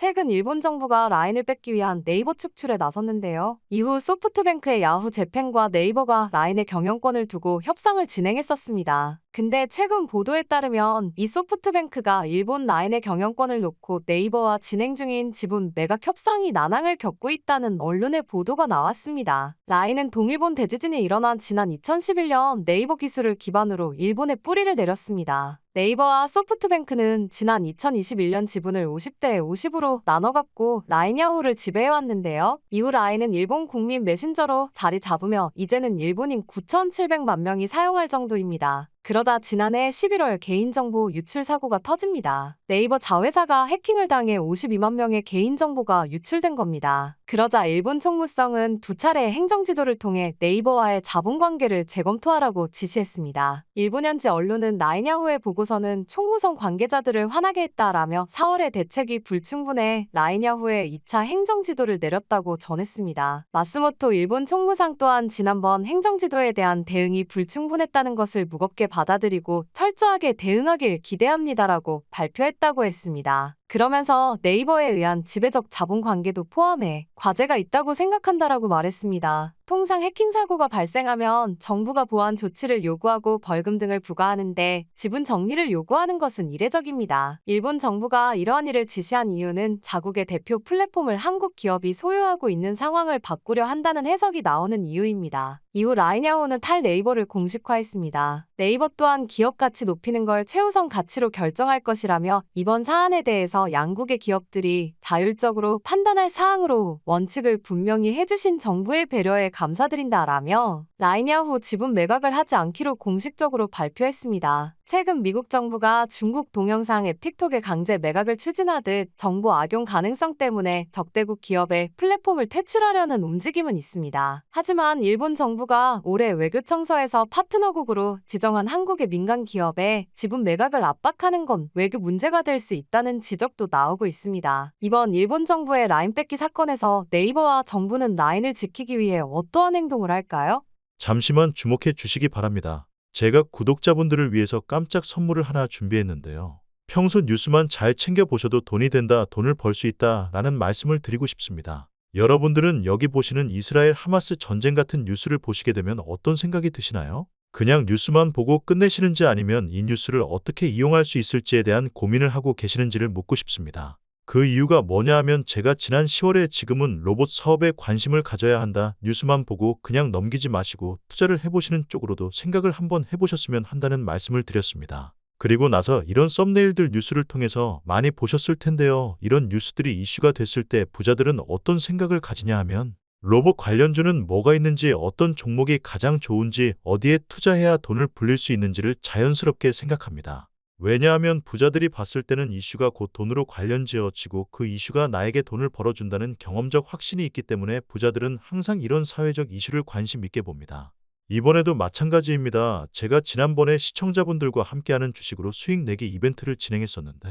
최근 일본 정부가 라인을 뺏기 위한 네이버 축출에 나섰는데요. 이후 소프트뱅크의 야후 재팬과 네이버가 라인의 경영권을 두고 협상을 진행했었습니다. 근데 최근 보도에 따르면 이 소프트뱅크가 일본 라인의 경영권을 놓고 네이버와 진행 중인 지분 매각 협상이 난항을 겪고 있다는 언론의 보도가 나왔습니다. 라인은 동일본 대지진이 일어난 지난 2011년 네이버 기술을 기반으로 일본에 뿌리를 내렸습니다. 네이버와 소프트뱅크는 지난 2021년 지분을 50대 50으로 나눠 갖고 라인 야후를 지배해왔는데요. 이후 라인은 일본 국민 메신저로 자리 잡으며 이제는 일본인 9,700만 명이 사용할 정도입니다. 그러다 지난해 11월 개인정보 유출 사고가 터집니다. 네이버 자회사가 해킹을 당해 52만 명의 개인정보가 유출된 겁니다. 그러자 일본 총무성은 두 차례 행정지도를 통해 네이버와의 자본관계를 재검토하라고 지시했습니다. 일본 현지 언론은 라인야후의 보고서는 총무성 관계자들을 화나게 했다라며 4월에 대책이 불충분해 라인야후에 2차 행정지도를 내렸다고 전했습니다. 마스모토 일본 총무상 또한 지난번 행정지도에 대한 대응이 불충분했다는 것을 무겁게 받아들이고 철저하게 대응하길 기대합니다라고 발표했다고 했습니다. 그러면서 네이버에 의한 지배적 자본 관계도 포함해 과제가 있다고 생각한다라고 말했습니다. 통상 해킹 사고가 발생하면 정부가 보안 조치를 요구하고 벌금 등을 부과하는데 지분 정리를 요구하는 것은 이례적입니다. 일본 정부가 이러한 일을 지시한 이유는 자국의 대표 플랫폼을 한국 기업이 소유하고 있는 상황을 바꾸려 한다는 해석이 나오는 이유입니다. 이후 라인야후는 탈 네이버를 공식화했습니다. 네이버 또한 기업 가치 높이는 걸 최우선 가치로 결정할 것이라며 이번 사안에 대해서 양국의 기업들이 자율적으로 판단할 사항으로 원칙을 분명히 해주신 정부의 배려에 감사드린다라며 라인야후 지분 매각을 하지 않기로 공식적으로 발표했습니다. 최근 미국 정부가 중국 동영상 앱 틱톡의 강제 매각을 추진하듯 정보 악용 가능성 때문에 적대국 기업의 플랫폼을 퇴출하려는 움직임은 있습니다. 하지만 일본 정부가 올해 외교청서에서 파트너국으로 지정한 한국의 민간 기업의 지분 매각을 압박하는 건 외교 문제가 될 수 있다는 지적도 나오고 있습니다. 이번 일본 정부의 라인 뺏기 사건에서 네이버와 정부는 라인을 지키기 위해 어떠한 행동을 할까요? 잠시만 주목해 주시기 바랍니다. 제가 구독자분들을 위해서 깜짝 선물을 하나 준비했는데요. 평소 뉴스만 잘 챙겨보셔도 돈이 된다, 돈을 벌 수 있다 라는 말씀을 드리고 싶습니다. 여러분들은 여기 보시는 이스라엘 하마스 전쟁 같은 뉴스를 보시게 되면 어떤 생각이 드시나요? 그냥 뉴스만 보고 끝내시는지 아니면 이 뉴스를 어떻게 이용할 수 있을지에 대한 고민을 하고 계시는지를 묻고 싶습니다. 그 이유가 뭐냐 하면 제가 지난 10월에 지금은 로봇 사업에 관심을 가져야 한다. 뉴스만 보고 그냥 넘기지 마시고 투자를 해보시는 쪽으로도 생각을 한번 해보셨으면 한다는 말씀을 드렸습니다. 그리고 나서 이런 썸네일들 뉴스를 통해서 많이 보셨을 텐데요. 이런 뉴스들이 이슈가 됐을 때 부자들은 어떤 생각을 가지냐 하면 로봇 관련주는 뭐가 있는지 어떤 종목이 가장 좋은지 어디에 투자해야 돈을 불릴 수 있는지를 자연스럽게 생각합니다. 왜냐하면 부자들이 봤을 때는 이슈가 곧 돈으로 관련 지어지고 그 이슈가 나에게 돈을 벌어준다는 경험적 확신이 있기 때문에 부자들은 항상 이런 사회적 이슈를 관심 있게 봅니다. 이번에도 마찬가지입니다. 제가 지난번에 시청자분들과 함께하는 주식으로 수익 내기 이벤트를 진행했었는데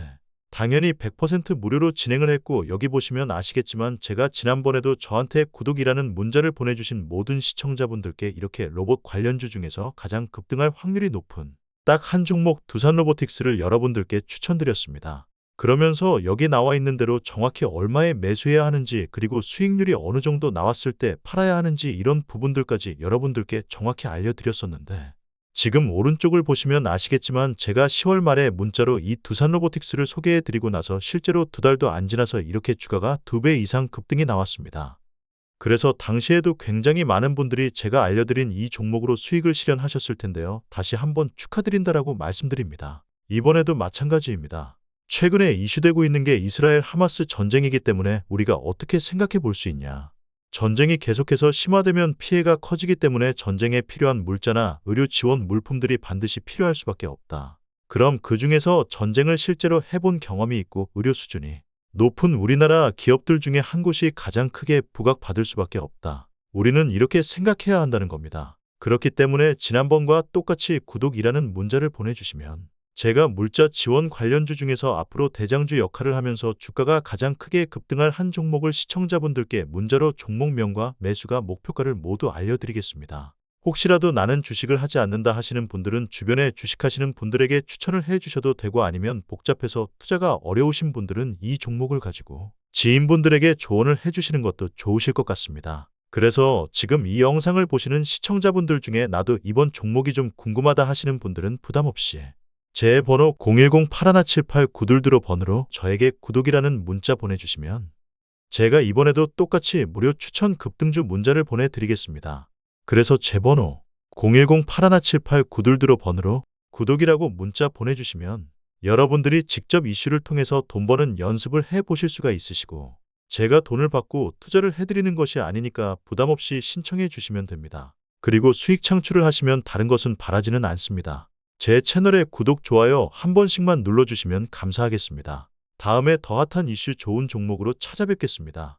당연히 100% 무료로 진행을 했고 여기 보시면 아시겠지만 제가 지난번에도 저한테 구독이라는 문자를 보내주신 모든 시청자분들께 이렇게 로봇 관련주 중에서 가장 급등할 확률이 높은 딱 한 종목 두산 로보틱스를 여러분들께 추천드렸습니다. 그러면서 여기 나와 있는 대로 정확히 얼마에 매수해야 하는지 그리고 수익률이 어느 정도 나왔을 때 팔아야 하는지 이런 부분들까지 여러분들께 정확히 알려드렸었는데 지금 오른쪽을 보시면 아시겠지만 제가 10월 말에 문자로 이 두산 로보틱스를 소개해 드리고 나서 실제로 두 달도 안 지나서 이렇게 주가가 두 배 이상 급등이 나왔습니다. 그래서 당시에도 굉장히 많은 분들이 제가 알려드린 이 종목으로 수익을 실현하셨을 텐데요. 다시 한번 축하드린다라고 말씀드립니다. 이번에도 마찬가지입니다. 최근에 이슈되고 있는 게 이스라엘 하마스 전쟁이기 때문에 우리가 어떻게 생각해 볼 수 있냐. 전쟁이 계속해서 심화되면 피해가 커지기 때문에 전쟁에 필요한 물자나 의료 지원 물품들이 반드시 필요할 수밖에 없다. 그럼 그 중에서 전쟁을 실제로 해본 경험이 있고 의료 수준이 높은 우리나라 기업들 중에 한 곳이 가장 크게 부각받을 수밖에 없다. 우리는 이렇게 생각해야 한다는 겁니다. 그렇기 때문에 지난번과 똑같이 구독이라는 문자를 보내주시면 제가 물자 지원 관련주 중에서 앞으로 대장주 역할을 하면서 주가가 가장 크게 급등할 한 종목을 시청자분들께 문자로 종목명과 매수가 목표가를 모두 알려드리겠습니다. 혹시라도 나는 주식을 하지 않는다 하시는 분들은 주변에 주식하시는 분들에게 추천을 해 주셔도 되고 아니면 복잡해서 투자가 어려우신 분들은 이 종목을 가지고 지인분들에게 조언을 해 주시는 것도 좋으실 것 같습니다. 그래서 지금 이 영상을 보시는 시청자분들 중에 나도 이번 종목이 좀 궁금하다 하시는 분들은 부담 없이 제 번호 010-8178-922 번호로 저에게 구독이라는 문자 보내주시면 제가 이번에도 똑같이 무료 추천 급등주 문자를 보내드리겠습니다. 그래서 제 번호 010-8178-922 번호로 구독이라고 문자 보내주시면 여러분들이 직접 이슈를 통해서 돈 버는 연습을 해 보실 수가 있으시고 제가 돈을 받고 투자를 해드리는 것이 아니니까 부담 없이 신청해 주시면 됩니다. 그리고 수익 창출을 하시면 다른 것은 바라지는 않습니다. 제 채널에 구독, 좋아요 한 번씩만 눌러주시면 감사하겠습니다. 다음에 더 핫한 이슈 좋은 종목으로 찾아뵙겠습니다.